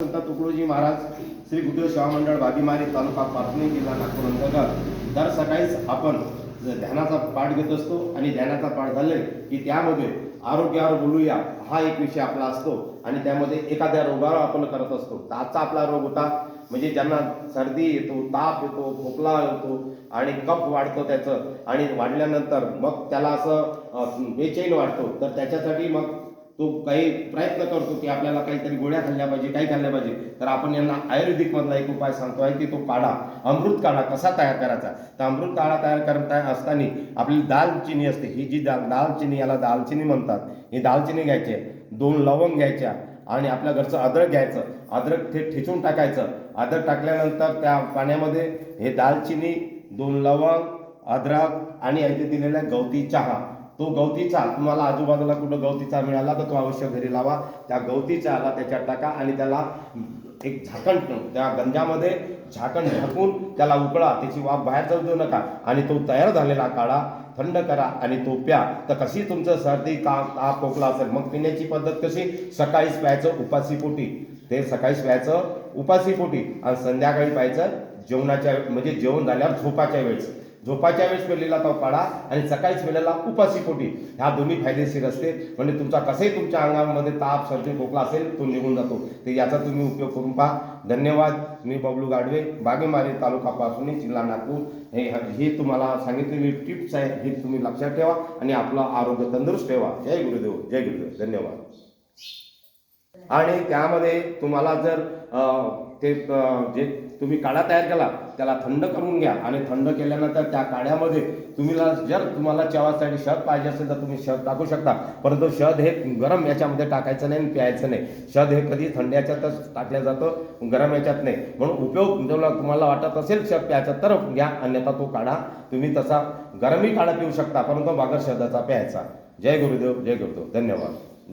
संत तुकडोजी महाराज श्री गुद्ध सेवा मंडळ तालुका पाचणी जिल्हा नागपूर अंतर्गत दर सकाळीच आपण ध्यानाचा पाठ घेत असतो आणि ध्यानाचा पाठ झाले की त्यामध्ये आरोग्यावर बोलूया हा एक विषय आपला असतो आणि त्यामध्ये एखाद्या रोगावर आपण करत असतो. ताचा आजचा आपला रोग होता म्हणजे ज्यांना सर्दी येतो ताप येतो खोकला येतो आणि कफ वाढतो त्याचं आणि वाढल्यानंतर मग त्याला असं बेचैन वाटतो. तर त्याच्यासाठी मग तो काही प्रयत्न करतो की आपल्याला काहीतरी गोळ्या खाल्ल्या पाहिजे काही खाल्ल्या पाहिजे. तर आपण यांना आयुर्वेदिक मधला एक उपाय सांगतो आहे की तो काढा. अमृत काढा कसा तयार करायचा? तर अमृत काढा तयार करत असताना आपली दालचिनी असते. ही जी दाल दालचिनी याला दालचिनी म्हणतात. ही दालचिनी घ्यायची. आहे. दोन लवंग घ्यायच्या आणि आपल्या घरचं अद्रक घ्यायचं. अद्रक ते ठेचून टाकायचं. अद्रक टाकल्यानंतर त्या पाण्यामध्ये हे दालचिनी दोन लवंग अद्रक आणि याचे दिलेला गवती चहा. तो गवतीचा तुम्हाला आजूबाजूला कुठं गवतीचा मिळाला तर तो अवश्य घरी लावा. त्या गवतीचा आला त्याच्यात टाका आणि त्याला एक झाकण त्या गंजामध्ये झाकण झाकून त्याला उकळा त्याची वाफ बाहेर जाऊ देऊ नका. आणि तो तयार झालेला काढा थंड करा आणि तो प्या. तर कशी तुमचं सर्दी ताप ताप खोकला असेल मग पिण्याची पद्धत कशी? सकाळीच प्यायचं उपासी पोटी. ते सकाळीच प्यायचं उपासी पोटी. आणि संध्याकाळी प्यायचं जेवणाच्या म्हणजे जेवण झाल्यावर झोपाच्या वेळेस. झोपाच्या वेळेस पेरलेला तो काढा आणि सकाळीच पेरलेला उपासी पोटी ह्या दोन्ही फायदेशीर असते म्हणजे तुमचा कसंही तुमच्या अंगामध्ये ताप सर्दी खोकला असेल तो निघून जातो. ते याचा तुम्ही उपयोग करून पहा. धन्यवाद. मी बबलू गाडवे बागेमारी तालुका पासून जिल्हा नागपूर. हे ही तुम्हाला सांगितलेली टिप्स आहे ही तुम्ही लक्षात ठेवा आणि आपलं आरोग्य तंदुरुस्त ठेवा. जय गुरुदेव. जय गुरुदेव. धन्यवाद. आणि त्यामध्ये तुम्हाला जर ते जे तुम्ही काढा तयार केला त्याला थंड करून घ्या. आणि थंड केल्यानंतर त्या काढ्यामध्ये तुम्ही जर तुम्हाला चवासाठी शहद पाहिजे असेल तर तुम्ही शहद टाकू शकता. परंतु शहद हे गरम याच्यामध्ये टाकायचं नाही आणि प्यायचं नाही. शहद हे कधी थंड याच्यातच टाकलं जातं गरम याच्यात नाही. म्हणून उपयोग जेव्हा तुम्हाला वाटत असेल शहद प्यायचा तर घ्या. अन्यथा तो काढा. तुम्ही तसा गरमही काढा पिऊ शकता. परंतु बागर शहदाचा प्यायचा. जय गुरुदेव जय गुरुदेव. धन्यवाद.